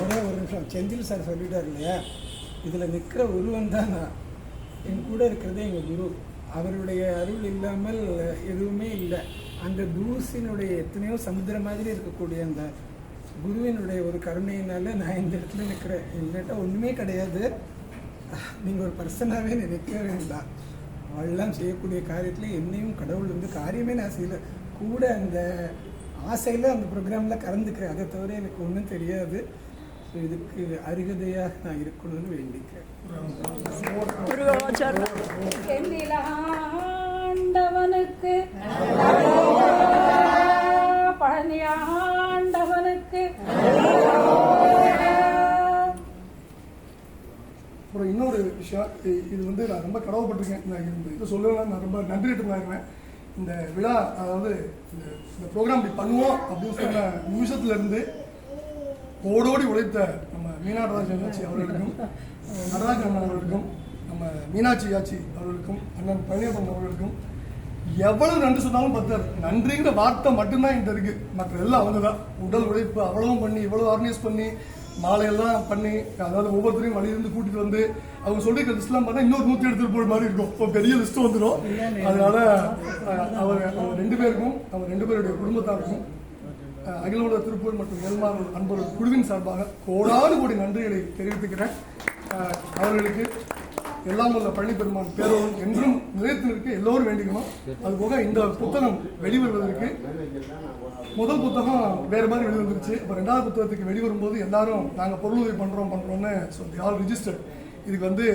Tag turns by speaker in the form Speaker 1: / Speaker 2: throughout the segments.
Speaker 1: ஒரே ஒரு நிமிஷம் செந்தில் சார் சொல்லிட்டார் இல்லையா? இதில் நிற்கிற உருவம் தான் நான். என் கூட இருக்கிறதே எங்கள் குரு. அவருடைய அருள் இல்லாமல் எதுவுமே இல்லை. அந்த தூசினுடைய எத்தனையோ சமுத்திரம் மாதிரி இருக்கக்கூடிய அந்த குருவினுடைய ஒரு கருணையினால நான் இந்த இடத்துல நிற்கிறேன் என்கிட்ட ஒன்றுமே கிடையாது. நீங்கள் ஒரு பர்சனாகவே நினைக்க வேண்டாம். அவள்லாம் செய்யக்கூடிய காரியத்தில் என்னையும் கடவுள் வந்து காரியமே நான் செய்யல. கூட அந்த ஆசையில் அந்த ப்ரோக்ராமில் கலந்துக்கிறேன். அதை தவிர எனக்கு ஒன்றும் தெரியாது. ஸோ இதுக்கு அருகதையாக நான் இருக்கணும்னு வேண்டிக்கிறேன்.
Speaker 2: விஷயம். இது வந்து நான் ரொம்ப கடவுப்பட்டிருக்கேன் நான் இந்த இது சொல்லலாம் நான் ரொம்ப நன்றி இருக்கிறேன் இந்த விழா அதாவது இந்த இந்த ப்ரோக்ராம் இப்படி பண்ணுவோம் அப்படின்னு சொன்ன நிமிஷத்துலேருந்து ஓடோடி உழைத்த நம்ம மீனாடராஜன் ஆட்சி ஆச்சி அவர்களுக்கும் நடராஜன் அண்ணன் அவர்களுக்கும் நம்ம மீனாட்சி ஆச்சி அவர்களுக்கும் அண்ணன் பழனியப்பன் அவர்களுக்கும் எவ்வளவு நன்றி சொன்னாலும் பத்தாது. நன்றிங்கிற வார்த்தை மட்டும்தான் என்கிட்ட இருக்கு. மற்ற எல்லாம் அவங்க தான் உடல் உழைப்பு அவ்வளவும் பண்ணி இவ்வளவு ஆர்கனைஸ் பண்ணி மாலையெல்லாம் பண்ணி அதாவது ஒவ்வொருத்தரையும் வழியிலிருந்து கூட்டிட்டு வந்து அவங்க சொல்லிருக்க லிஸ்ட்லாம் பார்த்தா இன்னொரு நூத்தி எடுத்துட்டு போற மாதிரி இருக்கும். இப்போ பெரிய லிஸ்ட் வந்துடும் அதனால அவர் அவர் ரெண்டு பேருக்கும் அவர் ரெண்டு பேருடைய குடும்பத்தாருக்கும் அகில உலக திருப்பூர் மற்றும் நெல்மார் அன்பர்கள் குழுவின் சார்பாக கோடானு கோடி நன்றிகளை தெரிவித்துக்கிறேன். அவர்களுக்கு எல்லாம் உள்ள பழனி பெருமான் பேரோடும் என்றும் நிலைத்து நிற்க எல்லோரும் வேண்டிக்கணும் அதுபோக இந்த புத்தகம் வெளிவருவதற்கு முதல் புத்தகம் வேற மாதிரி வெளிவந்துருச்சு. இப்போ ரெண்டாவது புத்தகத்துக்கு வெளிவரும்போது எல்லாரும் நாங்கள் பொருளுதவி பண்றோம் பண்றோம்னு சொல்லி ஆல் ரிஜிஸ்டர்ட் இதுக்கு வந்து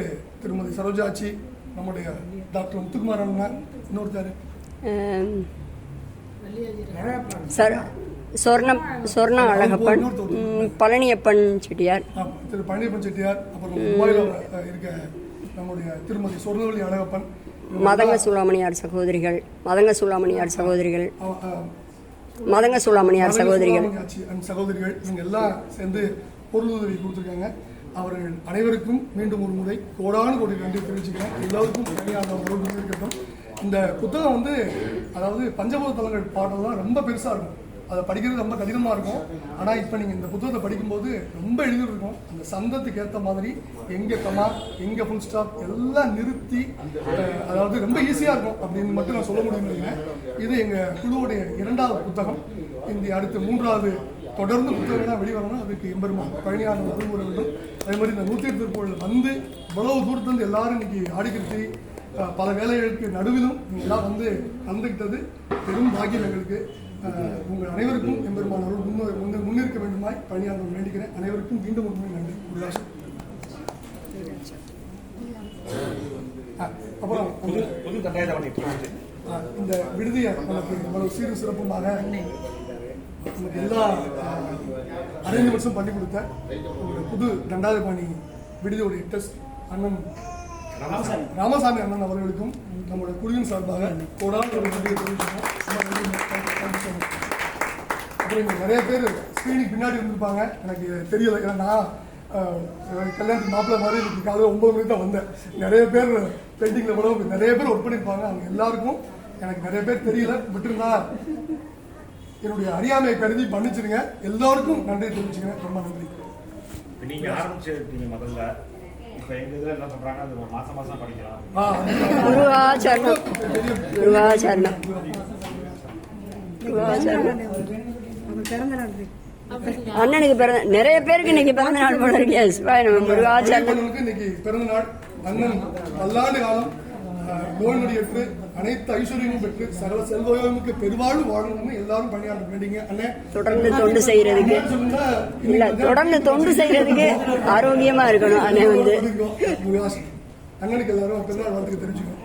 Speaker 2: திருமதி சரோஜாச்சி நம்முடைய டாக்டர் முத்துக்குமார் அண்ணன் இன்னொருத்தர்?
Speaker 3: Um, sir Sornam Sorna Alagappan Palaniappan Chettiar.
Speaker 2: திரு பழனியப்பன் செட்டியார் அப்புறம் இருக்க நம்முடைய திருமதி சொர்ணவழி அழகப்பன்
Speaker 3: மதங்க சூளாமணியார் சகோதரிகள் மதங்க சூளாமணியார் சகோதரிகள் மதங்க சூளாமணியார் சகோதரிகள்.
Speaker 2: சகோதரிகள் இவங்க எல்லாம் சேர்ந்து பொருளுதவி கொடுத்துருக்காங்க. அவர்கள் அனைவருக்கும் மீண்டும் ஒரு முறை கோடானு கோடி நன்றி தெரிவிச்சுக்கிறேன். எல்லாருக்கும் தனியாக இருக்கட்டும். இந்த புத்தகம் வந்து அதாவது பஞ்சபூத தலங்கள் பாடலாம் ரொம்ப பெருசா இருக்கும். அதை படிக்கிறது ரொம்ப கடினமாக இருக்கும். ஆனால் இப்போ நீங்கள் இந்த புத்தகத்தை படிக்கும்போது ரொம்ப எளிதில் இருக்கும் அந்த சந்தத்துக்கு ஏற்ற மாதிரி எங்கே கமா எங்கே ஃபுல் ஸ்டாப் எல்லாம் நிறுத்தி அதாவது ரொம்ப ஈஸியாக இருக்கும் அப்படின்னு மட்டும் நான் சொல்ல முடியும் நினைக்கிறேன். இது எங்கள் குழுவுடைய இரண்டாவது புத்தகம். இந்த அடுத்து மூன்றாவது தொடர்ந்து புத்தகங்களாக வெளிவரணும். அதுக்கு எம்பெருமான் பழனியான அருள்முறை வேண்டும். அதே மாதிரி இந்த நூற்றி எட்டு வந்து இவ்வளவு தூரத்துலேருந்து எல்லாரும் இன்னைக்கு ஆடிக்கிட்டு பல வேலைகளுக்கு நடுவிலும் எல்லாம் வந்து கலந்துக்கிட்டது பெரும் பாக்கியம் எங்களுக்கு. உங்கள் அனைவருக்கும் எம்பெருமான் அருள் முன்ன முன்னிற்க வேண்டுமாய் பழனியாளர் வேண்டிக்கிறேன் அனைவருக்கும் மீண்டும் முறை நன்றி. அஹ், அப்புறம் இந்த விடுதியை நமக்கு இவ்வளவு சீரும் சிறப்புமாக நமக்கு எல்லா அரேஞ்ச்மெண்ட்ஸும் பண்ணி கொடுத்த புது தண்டாதிபாணி விடுதியுடைய டெஸ்ட் அண்ணன் ராமசாமி. அண்ணன் அவர்களுக்கும் நம்முடைய குழுவின் சார்பாக கோடான ஒரு நன்றி. அப்புறம் இங்க நிறைய பேர் ஸ்க்ரீனுக்கு பின்னாடி இருந்திருப்பாங்க. எனக்கு தெரியல. ஏன்னா நான் கல்யாணத்துக்கு மாப்பிள்ளை மாதிரி இன்னைக்கு காலையில் ஒன்பது மணிக்கு தான் வந்தேன். நிறைய பேர் பெயிண்டிங்ல கூட நிறைய பேர் ஒர்க் பண்ணியிருப்பாங்க. அவங்க எல்லாருக்கும் எனக்கு நிறைய பேர் தெரியல. விட்டுருந்தா என்னுடைய அறியாமையை கருதி மன்னிச்சிருங்க எல்லாருக்கும் நன்றி தெரிவிச்சுக்கிறேன். ரொம்ப நன்றி.
Speaker 4: நீங்க ஆரம்பிச்சிருக்கீங்க முதல்ல. இப்ப எங்க இதுல என்ன பண்றாங்க? அது ஒரு படிக்கலாம்
Speaker 3: முருகாச்சரணம் அண்ணனுக்கு பிறந்த நிறைய பேருக்கு இன்னைக்கு பிறந்த நாள் போல இருக்கு. சிவாய நம்ம முருகாச்சரணம்
Speaker 2: பிறந்த நாள். அண்ணன் பல்லாண்டு காலம். நோய் நொடியற்று அனைத்து ஐஸ்வர்யமும் பெற்று சகல செல்வமுக்கு பெருவாழ்வு வாழணும்னு எல்லாரும் பணியாற்ற வேண்டிங்க அண்ணன்
Speaker 3: தொடர்ந்து தொண்டு செய்யறதுக்கு. இல்ல தொடர்ந்து தொண்டு செய்யறதுக்கு ஆரோக்கியமா இருக்கணும் அண்ணன் வந்து.
Speaker 2: அண்ணனுக்கு எல்லாரும் பிறநாள் வாழ்த்துக்கு தெரிஞ்சுக்கணும்